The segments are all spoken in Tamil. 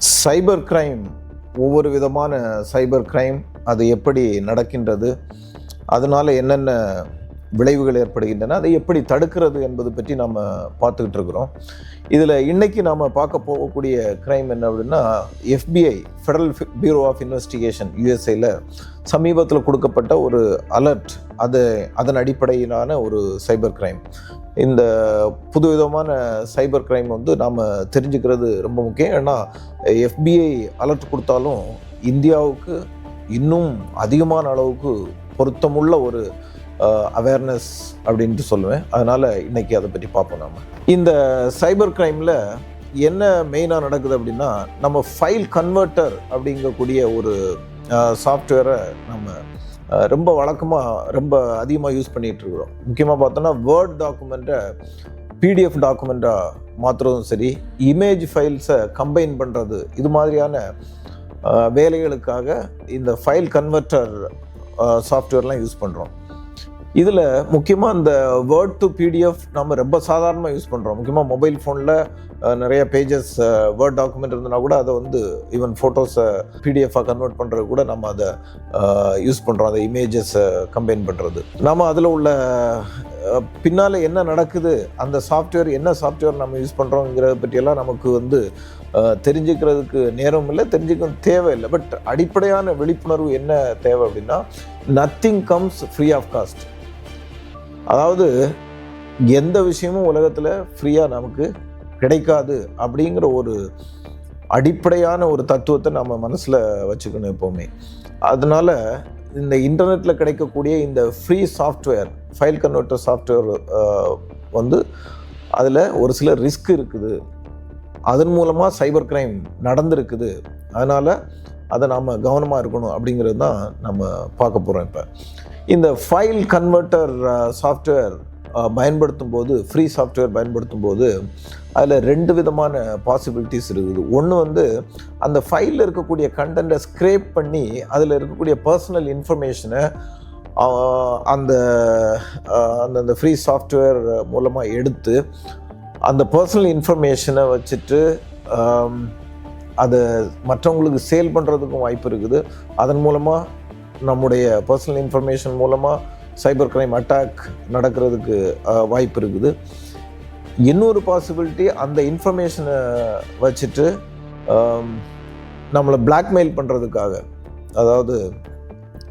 சைபர் கிரைம் ஒவ்வொரு விதமான சைபர் கிரைம் அது எப்படி நடக்கின்றது அதனால் என்னென்ன விளைவுகள் ஏற்படுகின்றன அதை எப்படி தடுக்கிறது என்பது பற்றி நாம் பார்த்துக்கிட்டு இருக்கிறோம். இதில் இன்றைக்கி நாம் பார்க்க போகக்கூடிய கிரைம் என்ன அப்படின்னா FBI federal bureau of investigation யூஎஸ்ஏல சமீபத்தில் கொடுக்கப்பட்ட ஒரு அலர்ட் அது அதன் அடிப்படையிலான ஒரு சைபர் கிரைம். இந்த புதுவிதமான சைபர் கிரைம் வந்து நாம் தெரிஞ்சுக்கிறது ரொம்ப முக்கியம். ஏன்னா எஃபிஐ அலர்ட் கொடுத்தாலும் இந்தியாவுக்கு இன்னும் அதிகமான அளவுக்கு பொருத்தமுள்ள ஒரு அவேர்னஸ் அப்படின்ட்டு சொல்லுவேன். அதனால் இன்றைக்கி அதை பற்றி பார்ப்போம் நம்ம இந்த சைபர் கிரைமில் என்ன மெயினாக நடக்குது அப்படின்னா நம்ம ஃபைல் கன்வெர்ட்டர் அப்படிங்கக்கூடிய ஒரு சாஃப்ட்வேரை நம்ம ரொம்ப வழக்கமாக ரொம்ப அதிகமாக யூஸ் பண்ணிகிட்ருக்குறோம் முக்கியமாக பார்த்தோன்னா வேர்ட் டாக்குமெண்ட்டை பிடிஎஃப் டாக்குமெண்ட்டாக மாற்றுறதும் சரி இமேஜ் ஃபைல்ஸை கம்பைன் பண்ணுறது இது மாதிரியான வேலைகளுக்காக இந்த ஃபைல் கன்வெர்ட்டர் சாஃப்ட்வேர்லாம் யூஸ் பண்ணுறோம் இதில் முக்கியமாக இந்த வேர்ட் டு பிடிஎஃப் நம்ம ரொம்ப சாதாரணமாக யூஸ் பண்ணுறோம் முக்கியமாக மொபைல் ஃபோனில் நிறைய பேஜஸ் வேர்ட் டாக்குமெண்ட் இருந்தனா கூட அதை வந்து ஈவன் ஃபோட்டோஸை பிடிஎஃபாக கன்வெர்ட் பண்ணுறது கூட நம்ம அதை யூஸ் பண்ணுறோம் அந்த இமேஜஸை கம்பைன் பண்ணுறது நம்ம அதில் உள்ள பின்னால் என்ன நடக்குது அந்த சாஃப்ட்வேர் என்ன சாஃப்ட்வேர் நம்ம யூஸ் பண்ணுறோங்கிறத பற்றியெல்லாம் நமக்கு வந்து தெரிஞ்சுக்கிறதுக்கு நேரம் இல்லை தெரிஞ்சுக்க தேவையில்லை. பட் அடிப்படையான விழிப்புணர்வு என்ன தேவை அப்படின்னா nothing comes free of cost அதாவது எந்த விஷயமும் உலகத்தில் ஃப்ரீயாக நமக்கு கிடைக்காது அப்படிங்கிற ஒரு அடிப்படையான ஒரு தத்துவத்தை நம்ம மனசில் வச்சுக்கணும் எப்போவுமே. அதனால் இந்த இன்டர்நெட்டில் கிடைக்கக்கூடிய இந்த free software file converter software வந்து அதில் ஒரு சில ரிஸ்க் இருக்குது. அதன் மூலமாக சைபர் கிரைம் நடந்திருக்குது. அதனால் அதை நாம் கவனமாக இருக்கணும் அப்படிங்கிறது தான் நம்ம பார்க்க போகிறோம் இப்போ. இந்த file converter software uh, uh, பயன்படுத்தும் போது ஃப்ரீ சாஃப்ட்வேர் பயன்படுத்தும் போது அதில் ரெண்டு விதமான பாசிபிலிட்டிஸ் இருக்குது. ஒன்று வந்து அந்த ஃபைலில் இருக்கக்கூடிய கண்டென்ட்டை ஸ்க்ரேப் பண்ணி அதில் இருக்கக்கூடிய பர்சனல் இன்ஃபர்மேஷனை அந்த அந்த ஃப்ரீ சாஃப்ட்வேர் மூலமாக எடுத்து அந்த பர்சனல் இன்ஃபர்மேஷனை வச்சுட்டு அதை மற்றவங்களுக்கு சேல் பண்ணுறதுக்கும் வாய்ப்பு இருக்குது. அதன் மூலமாக நம்முடைய பர்சனல் இன்ஃபர்மேஷன் மூலமாக சைபர் கிரைம் அட்டாக் நடக்கிறதுக்கு வாய்ப்பு இருக்குது. இன்னொரு பாசிபிலிட்டி அந்த இன்ஃபர்மேஷனை வச்சுட்டு நம்மளை பிளாக்மெயில் பண்ணுறதுக்காக அதாவது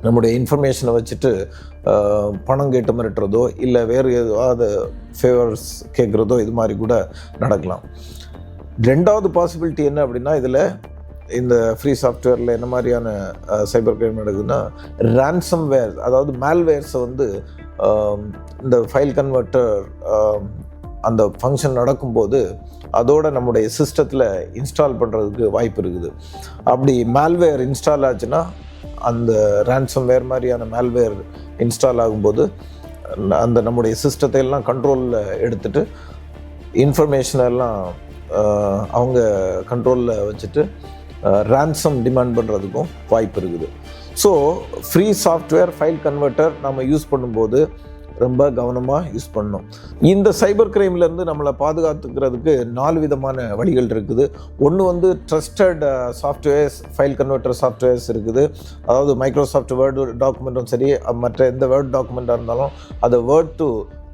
நம்முடைய இன்ஃபர்மேஷனை வச்சுட்டு பணம் கேட்டு மிரட்டுறதோ இல்லை வேறு ஏதாவது ஃபேவர்ஸ் கேட்குறதோ இது மாதிரி கூட நடக்கலாம். ரெண்டாவது பாசிபிலிட்டி என்ன அப்படின்னா இதில் இந்த ஃப்ரீ சாஃப்ட்வேரில் என்ன மாதிரியான சைபர் கிரைம் நடக்குதுன்னா ரேன்சம் வேர் அதாவது மேல்வேர்ஸை வந்து இந்த ஃபைல் கன்வெர்ட்டர் அந்த ஃபங்க்ஷன் நடக்கும்போது அதோட நம்முடைய சிஸ்டத்தில் இன்ஸ்டால் பண்ணுறதுக்கு வாய்ப்பு இருக்குது. அப்படி மேல்வேர் இன்ஸ்டால் ஆச்சுன்னா அந்த ransomware மாதிரியான மேல்வேர் இன்ஸ்டால் ஆகும்போது அந்த நம்முடைய சிஸ்டத்தை எல்லாம் கண்ட்ரோலில் எடுத்துட்டு இன்ஃபர்மேஷன் எல்லாம் அவங்க கண்ட்ரோலில் வச்சுட்டு ரேன்சம் டிமாண்ட் பண்ணுறதுக்கும் வாய்ப்பு இருக்குது. So free software file converter நம்ம யூஸ் பண்ணும்போது ரொம்ப கவனமாக யூஸ் பண்ணணும். இந்த சைபர் கிரைம்லேருந்து நம்மளை பாதுகாத்துக்கிறதுக்கு நாலு விதமான வழிகள் இருக்குது. ஒன்று வந்து trusted softwares file converter softwares இருக்குது. அதாவது மைக்ரோசாஃப்ட் வேர்டு டாக்குமெண்ட்டும் சரி மற்ற எந்த வேர்ட் டாக்குமெண்ட்டாக இருந்தாலும் அதை வேர்ட் டு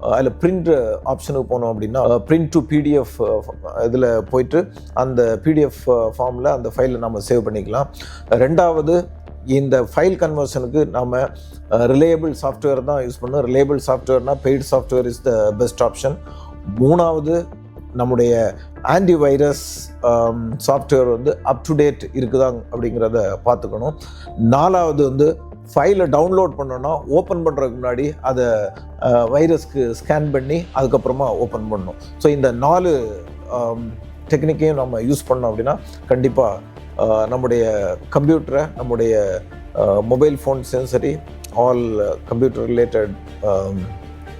அதில் பிரிண்ட் ஆப்ஷனுக்கு போனோம் அப்படின்னா பிரிண்ட் டு பிடிஎஃப் இதில் போயிட்டு அந்த பிடிஎஃப் ஃபார்மில் அந்த ஃபைலை நம்ம சேவ் பண்ணிக்கலாம். ரெண்டாவது இந்த ஃபைல் கன்வர்ஷனுக்கு நம்ம ரிலேயபிள் சாஃப்ட்வேர் தான் யூஸ் பண்ணோம் reliable சாஃப்ட்வேர்னால் paid software is the best option மூணாவது நம்முடைய ஆன்டிவைரஸ் சாஃப்ட்வேர் வந்து அப் டு டேட் இருக்குதா அப்படிங்கிறத பார்த்துக்கணும். நாலாவது வந்து ஃபைலை டவுன்லோட் பண்ணோன்னா ஓப்பன் பண்ணுறதுக்கு முன்னாடி அதை வைரஸ்க்கு ஸ்கேன் பண்ணி அதுக்கப்புறமா ஓப்பன் பண்ணணும். ஸோ இந்த நாலு டெக்னிக்கையும் நம்ம யூஸ் பண்ணோம் அப்படின்னா கண்டிப்பாக நம்முடைய கம்ப்யூட்டரை நம்முடைய மொபைல் ஃபோன்ஸையும் சரி all computer related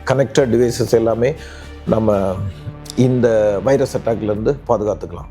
connected devices எல்லாமே நம்ம இந்த வைரஸ் அட்டாக்லேருந்து பாதுகாத்துக்கலாம்.